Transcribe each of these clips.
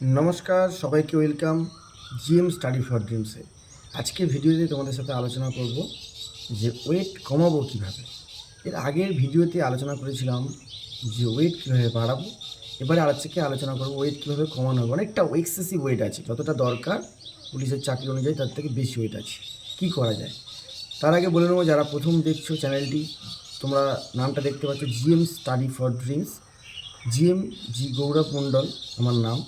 নমস্কার, সবাইকে welcome GM study for ড্রিমসে। আজকে ভিডিওতে তোমাদের সাথে আলোচনা করব যে ওয়েট কমাবো কীভাবে। এর আগের ভিডিওতে আলোচনা করেছিলাম যে ওয়েট কীভাবে বাড়াবো। এবারে আজকে আলোচনা করব ওয়েট কীভাবে কমানো হবে। অনেকটা এক্সেসিভ ওয়েট আছে, যতটা দরকার পুলিশের চাকরি অনুযায়ী তার থেকে বেশি ওয়েট আছে। কী করা যায়? তার আগে বলে নেব, যারা প্রথম দেখছ চ্যানেলটি, তোমরা নামটা দেখতে পাচ্ছ GM study for dreams. GM G Gourab Mondal, আমার নাম।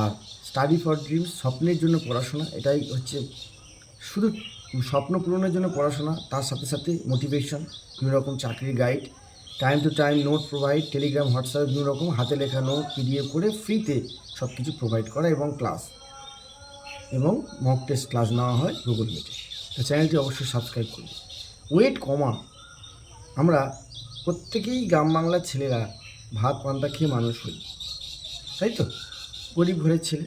আর স্টাডি ফর ড্রিমস স্বপ্নের জন্য পড়াশোনা, এটাই হচ্ছে শুধু স্বপ্ন পূরণের জন্য পড়াশোনা, তার সাথে সাথে মোটিভেশন বিভিন্ন রকম চাকরির guide time to time note provide Telegram WhatsApp বিভিন্ন রকম হাতে লেখা নোট পিডিএফ করে ফ্রিতে সব কিছু প্রোভাইড করা এবং ক্লাস এবং মক টেস্ট ক্লাস নেওয়া হয় গুগল মিটে তো চ্যানেলটি অবশ্যই সাবস্ক্রাইব করুন ওয়েট কমা। আমরা প্রত্যেকেই গ্রাম বাংলার ছেলেরা ভাত, পান্তা খেয়ে মানুষ হই। তাই তো? গরিব ঘরের ছেলে।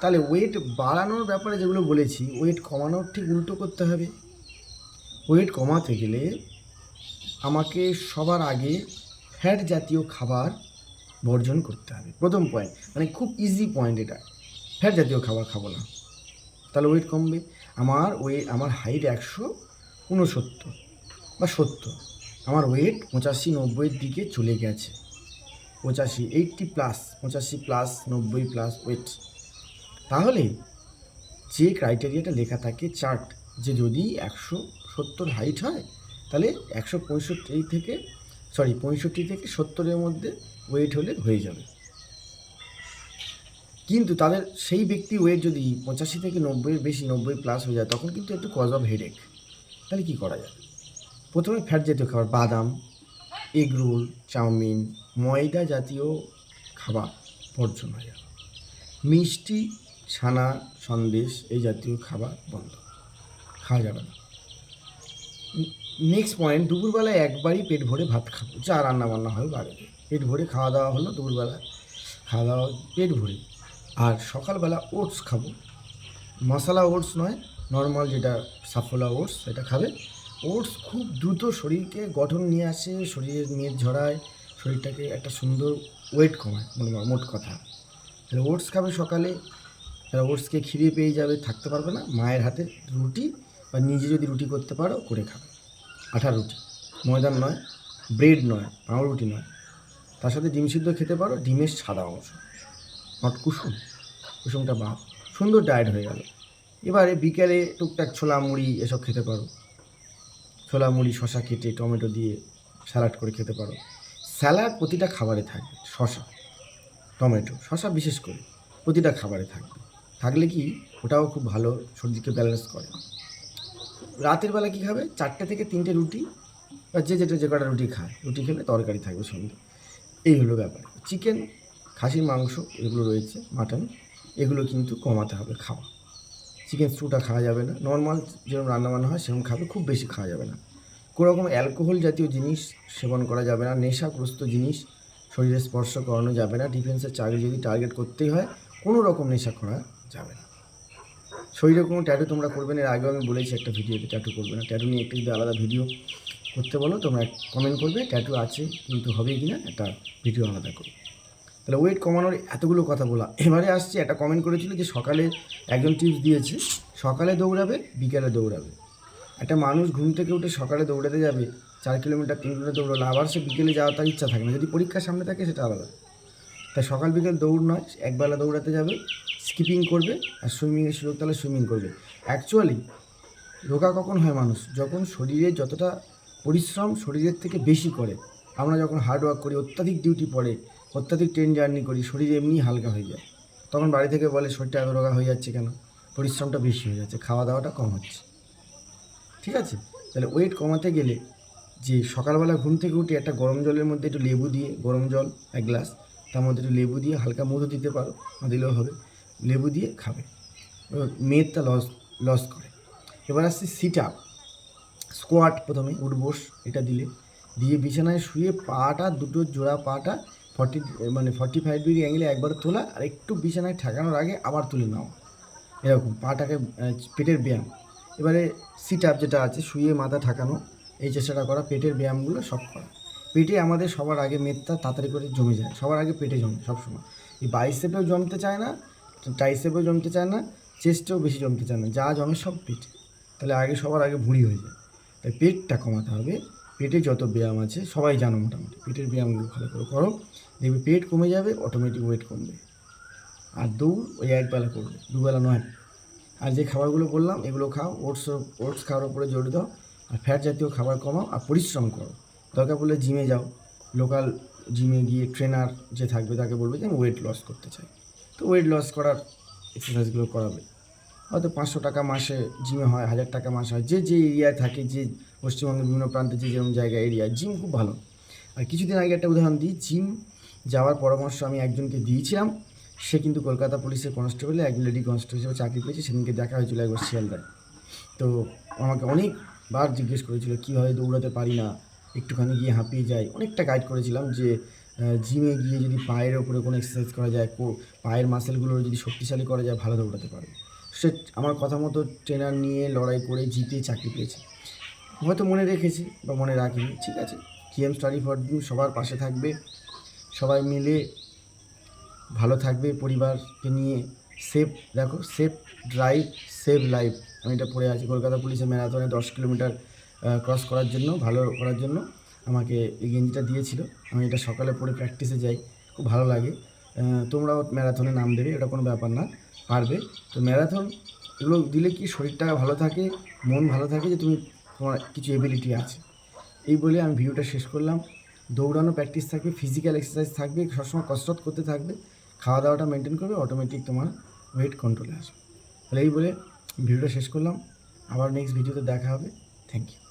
তাহলে ওয়েট বাড়ানোর ব্যাপারে যেগুলো বলেছি ওয়েট কমানোর ঠিক উল্টো করতে হবে। ওয়েট কমাতে গেলে আমাকে সবার আগে ফ্যাট জাতীয় খাবার বর্জন করতে হবে। প্রথম পয়েন্ট মানে খুব ইজি পয়েন্ট এটা। ফ্যাট জাতীয় খাবার খাব না। তাহলে ওয়েট কমবে। আমার ওয়ে আমার হাইট একশো উনসত্তর বা সত্তর। আমার ওয়েট পঁচাশি নব্বইয়ের দিকে চলে গেছে। পঁচাশি এইটটি প্লাস পঁচাশি প্লাস নব্বই প্লাস ওয়েট তাহলে যে ক্রাইটেরিয়াটা লেখা থাকে চার্ট যে যদি একশো সত্তর হাইট হয়, তাহলে একশো পঁয়ষট্টি থেকে সরি পঁয়ষট্টি থেকে সত্তরের মধ্যে ওয়েট হলে হয়ে যাবে। কিন্তু তাদের সেই ব্যক্তি ওয়েট যদি পঁচাশি থেকে নব্বইয়ের বেশি, নব্বই প্লাস হয়ে যায়, তখন কিন্তু একটু কজ অফ হেডেক তাহলে কী করা যায় প্রথমে ফ্যাট জাতীয় খাবার, বাদাম এগ রোল চাউমিন ময়দা জাতীয় খাবার বর্জন হয়ে। যাবে মিষ্টি ছানা সন্দেশ এই জাতীয় খাবার বন্ধ। খাওয়া যাবে না। নেক্সট পয়েন্ট দুপুরবেলায় একবারই পেট ভরে ভাত খাব। যা রান্না বান্না হয় বাড়িতে। পেট ভরে খাওয়া দাওয়া হলো দুপুরবেলা খাওয়া দাওয়া, পেট ভরে। আর সকালবেলা ওটস খাব। মশলা ওটস নয়, নর্মাল যেটা সাফোলা ওটস, সেটা খাবে। ওটস খুব দ্রুত শরীরকে গঠন নিয়ে আসে, শরীরের মেদ ঝরায় শরীরটাকে একটা সুন্দর ওয়েট কমায় মোট- মোট কথা। তাহলে ওটস খাবে সকালে তারা ওটসকে খিদে পেয়ে যাবে, থাকতে পারবে না, মায়ের হাতে রুটি বা নিজে যদি রুটি করতে পারো, করে খাবে। আঠার রুটি ময়দান নয় ব্রেড নয়, পাউরুটি নয়। তার সাথে ডিম সিদ্ধ খেতে পারো, ডিমের সাদা অংশ। নট কুসুম, কুসুমটা বাদ সুন্দর ডায়েট হয়ে গেল। এবারে বিকেলে টুকটাক ছোলা মুড়ি এসব খেতে পারো। ছোলা মুড়ি শশা কেটে, টমেটো দিয়ে স্যালাড করে খেতে পারো। স্যালাড প্রতিটা খাবারে থাকবে শশা টমেটো শশা বিশেষ করে প্রতিটা খাবারে থাকবে থাকলে কি ওটাও খুব ভালো শরীরকে ব্যালেন্স করে। রাতের বেলা কী খাবে? চারটে থেকে তিনটে রুটি বা যে যেটা যে কটা রুটি খায়, রুটি খেলে তরকারি থাকবে সঙ্গে। এই হলো ব্যাপার। চিকেন, খাসির মাংস এগুলো রয়েছে, মাটন, এগুলো কিন্তু কমাতে হবে খাওয়া। চিকেন স্টুটা খাওয়া যাবে না। নর্মাল যেরকম রান্নাবান্না হয়, সেরকম খাবে, খুব বেশি খাওয়া যাবে না। কোনো রকম অ্যালকোহল জাতীয় জিনিস সেবন করা যাবে না, নেশাগ্রস্ত জিনিস শরীরে স্পর্শ করানো যাবে না ডিফেন্সের চাকরি যদি টার্গেট করতেই হয় কোনো রকম নেশা করা যাবে না। শরীরে কোনো ট্যাটু তোমরা করবে না, এর আগেও আমি বলেছি একটা ভিডিওতে ট্যাটু করবে না। ট্যাটু নিয়ে একটা যদি আলাদা ভিডিও করতে বলো, তোমরা কমেন্ট করবে ট্যাটু আছে কিন্তু হবে কি না, একটা ভিডিও আলাদা করবে। তাহলে ওয়েট কমানোর এতগুলো কথা বলা। এবারে আসছে, একটা কমেন্ট করেছিল যে সকালে একজন টিপস দিয়েছে, সকালে দৌড়াবে, বিকেলে দৌড়াবে। একটা মানুষ ঘুম থেকে উঠে সকালে দৌড়াতে যাবে, চার কিলোমিটার তিন কিলোমিটার দৌড়ালো, আবার সে বিকেলে যাওয়ার তার ইচ্ছা থাকে না। যদি পরীক্ষার সামনে থাকে সেটা আলাদা। তাই সকাল বিকেল দৌড় নয়, একবেলা দৌড়াতে যাবে, স্কিপিং করবে আর সুইমিংয়ের সুযোগ তাহলে সুইমিং করবে। অ্যাকচুয়ালি রোগা কখন হয় মানুষ? যখন শরীরে যতটা পরিশ্রম শরীরের থেকে বেশি করে। আমরা যখন হার্ড ওয়ার্ক করি, অত্যাধিক ডিউটি পড়ে, অত্যাধিক ট্রেন জার্নি করি, শরীর এমনি হালকা হয়ে যায়। তখন বাড়ি থেকে বলে, শরীরটা এত রোগা হয়ে যাচ্ছে কেন? পরিশ্রমটা বেশি হয়ে যাচ্ছে খাওয়া দাওয়াটা কম হচ্ছে। ঠিক আছে? তাহলে ওয়েট কমাতে গেলে যে সকালবেলা ঘুম থেকে উঠে একটা গরম জলের মধ্যে একটু লেবু দিয়ে, গরম জল, এক গ্লাস তার মধ্যে একটু লেবু দিয়ে হালকা মধু দিতে পারো, না দিলেও হবে। লেবু দিয়ে খাবে। মেদটা লস লস করে। এবার আসছে সিট আপ স্কোয়াট প্রথমে উঠবোস এটা দিলে। দিয়ে বিছানায় শুয়ে পাটা, দুটো জোড়া পাটা ফর্টি মানে ফর্টি ফাইভ ডিগ্রি অ্যাঙ্গেলে একবার তোলা আর একটু বিছানায় ঠেকানোর আগে আবার তুলে নাও। এরকম পাটাকে পেটের ব্যায়াম। এবারে সিট আপ যেটা আছে, শুয়ে মাথা ঠাকানো এই চেষ্টাটা করা, পেটের ব্যায়ামগুলো সব করা। পেটে আমাদের সবার আগে মেদটা তাড়াতাড়ি করে জমে যায়, সবার আগে পেটে জমে সবসময় এই বাইসেপেও জমতে চায় না, টাইসেপেও জমতে চায় না, চেস্টেও বেশি জমতে চায় না, যা জমে সব পেটে। তাহলে আগে সবার আগে ভুঁড়ি হয়ে যায়। তাই পেটটা কমাতে হবে, পেটে যত ব্যায়াম আছে, সবাই জানো মোটামুটি, পেটের ব্যায়ামগুলো ভালো করে করো। দেখবে পেট কমে যাবে অটোমেটিক ওয়েট কমবে। আর দৌড় ওই একবেলা করবে, দুবেলা নয় আর যে খাবারগুলো বললাম এগুলো খাও, ওটস ওটস খাওয়ার উপরে জোর দাও, আর ফ্যাট জাতীয় খাবার কমাও আর পরিশ্রম করো। দরকার পড়লে জিমে যাও লোকাল জিমে গিয়ে ট্রেনার যে থাকবে তাকে বলবে যে, আমি ওয়েট লস করতে চাই। তো ওয়েট লস করার এক্সারসাইজগুলো করাবে। হয়তো পাঁচশো টাকা মাসে জিমে হয়, হাজার টাকা মাসে হয়, যে যে এরিয়ায় থাকে, যে পশ্চিমবঙ্গের বিভিন্ন প্রান্তে যে যেরকম জায়গা এরিয়া জিম খুব ভালো। আর কিছুদিন আগে একটা উদাহরণ দিই জিম যাওয়ার পরামর্শ আমি একজনকে দিয়েছিলাম। সে কিন্তু কলকাতা পুলিশের কনস্টেবলে এক লেডি কনস্টেবল হিসেবে চাকরি পেয়েছে, সেদিনকে দেখা হয়েছিল একবার শিয়ালদায়। তো আমাকে অনেকবার জিজ্ঞেস করেছিল কীভাবে দৌড়াতে পারি না? একটুখানি গিয়ে হাঁপিয়ে যাই? অনেকটা গাইড করেছিলাম যে জিমে গিয়ে যদি পায়ের ওপরে কোনো এক্সারসাইজ করা যায় পায়ের মাসেলগুলো যদি শক্তিশালী করা যায়, ভালো দৌড়াতে পারবে। সে আমার কথা মতো ট্রেনার নিয়ে লড়াই করে জিতে চাকরি পেয়েছে। হয়তো মনে রেখেছে বা মনে রাখেনি, ঠিক আছে। কিএম স্টাডি ফর সবার পাশে থাকবে। সবাই মিলে ভালো থাকবে পরিবারকে নিয়ে। সেফ দেখো সেফ ড্রাইভ সেভ লাইফ আমি এটা পড়ে আছি কলকাতা পুলিশের ম্যারাথনে দশ কিলোমিটার ক্রস করার জন্য, ভালো করার জন্য। আমাকে এই গেঞ্জিটা দিয়েছিল। আমি এটা সকালে পরে প্র্যাকটিসে যাই। খুব ভালো লাগে। তোমরাও ম্যারাথনে নাম দেবে, এটা কোনো ব্যাপার না, পারবে। তো ম্যারাথন, এগুলো দিলে কি শরীরটা ভালো থাকে, মন ভালো থাকে যে তুমি, তোমার কিছু এবিলিটি আছে? এই বলে আমি ভিডিওটা শেষ করলাম। দৌড়ানো প্র্যাকটিস থাকবে ফিজিক্যাল এক্সারসাইজ থাকবে, সবসময় কসরত করতে থাকবে। খাওয়া দাওয়াটা মেনটেন করবে অটোমেটিক তোমার ওয়েট কন্ট্রোলে আসবে। তাহলে এই বলে ভিডিওটা শেষ করলাম। আবার নেক্সট ভিডিওতে দেখা হবে। Thank you